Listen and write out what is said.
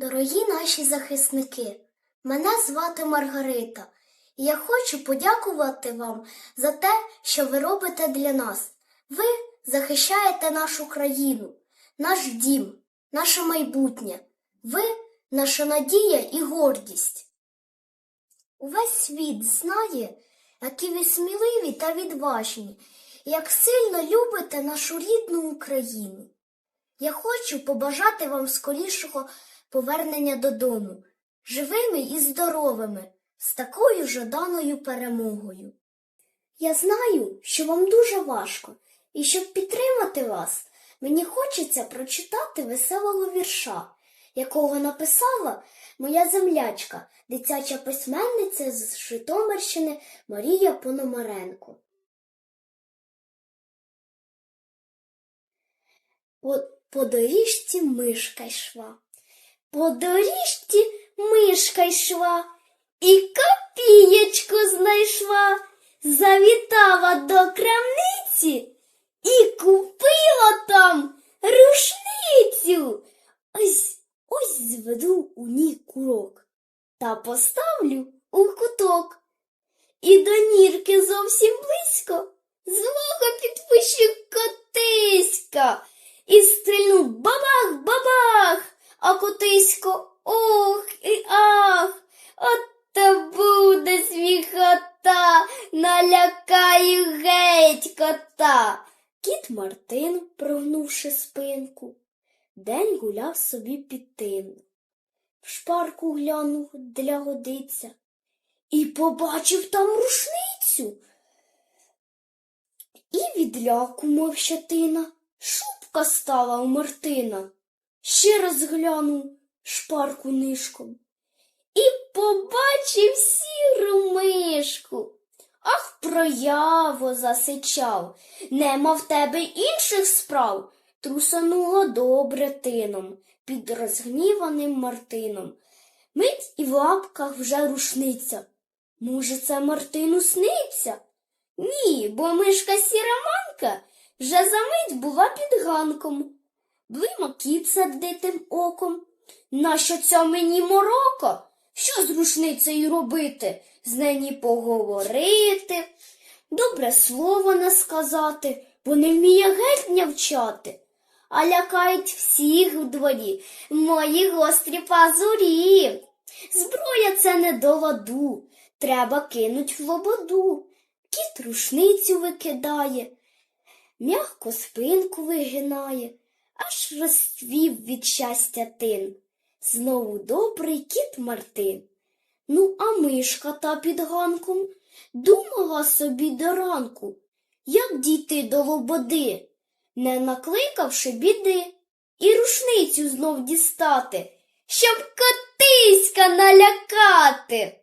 Дорогі наші захисники, мене звати Маргарита, і я хочу подякувати вам за те, що ви робите для нас. Ви захищаєте нашу країну, наш дім, наше майбутнє. Ви наша надія і гордість. Увесь світ знає, які ви сміливі та відважні, як сильно любите нашу рідну Україну. Я хочу побажати вам скорішого повернення додому, живими і здоровими, з такою жаданою перемогою. Я знаю, що вам дуже важко, і щоб підтримати вас, мені хочеться прочитати веселого вірша, якого написала моя землячка, дитяча письменниця з Житомирщини Марія Пономаренко. По, по доріжці мишка йшла. По доріжці мишка йшла, і копієчку знайшла, завітала до крамниці і купила там рушницю. Ось ось зведу у ній курок та поставлю у куток. І до нірки зовсім близько звука підпишу котиська і стрільну бабах-бабах, а котисько ох і ах, от то буде сміхота, налякаю геть кота. Кіт Мартин, прогнувши спинку, день гуляв собі під тину. В шпарку глянув для годиця і побачив там рушницю. І відляку, мов щетина, шубка стала у Мартина. Ще раз глянув шпарку нишком і побачив сіру мишку. Ах, прояво засичав, нема в тебе інших справ. Трусанула добре тином під розгніваним Мартином. Мить і в лапках вже рушниця. Може, це Мартину сниться? Ні, бо мишка сіраманка вже за мить була під ганком. Блима кіт сердитим оком. Нащо ця мені морока? Що з рушницею робити? З неї поговорити, добре слово не сказати, бо не вміє геть нявчати. А лякають всіх в дворі мої гострі пазурі. Зброя це не до ладу, треба кинуть в лободу. Кіт рушницю викидає, м'яко спинку вигинає, розцвів від щастя тин. Знову добрий кіт Мартин. Ну, а мишка та під ганком думала собі до ранку, як дійти до лободи, не накликавши біди, і рушницю знов дістати, щоб котиська налякати.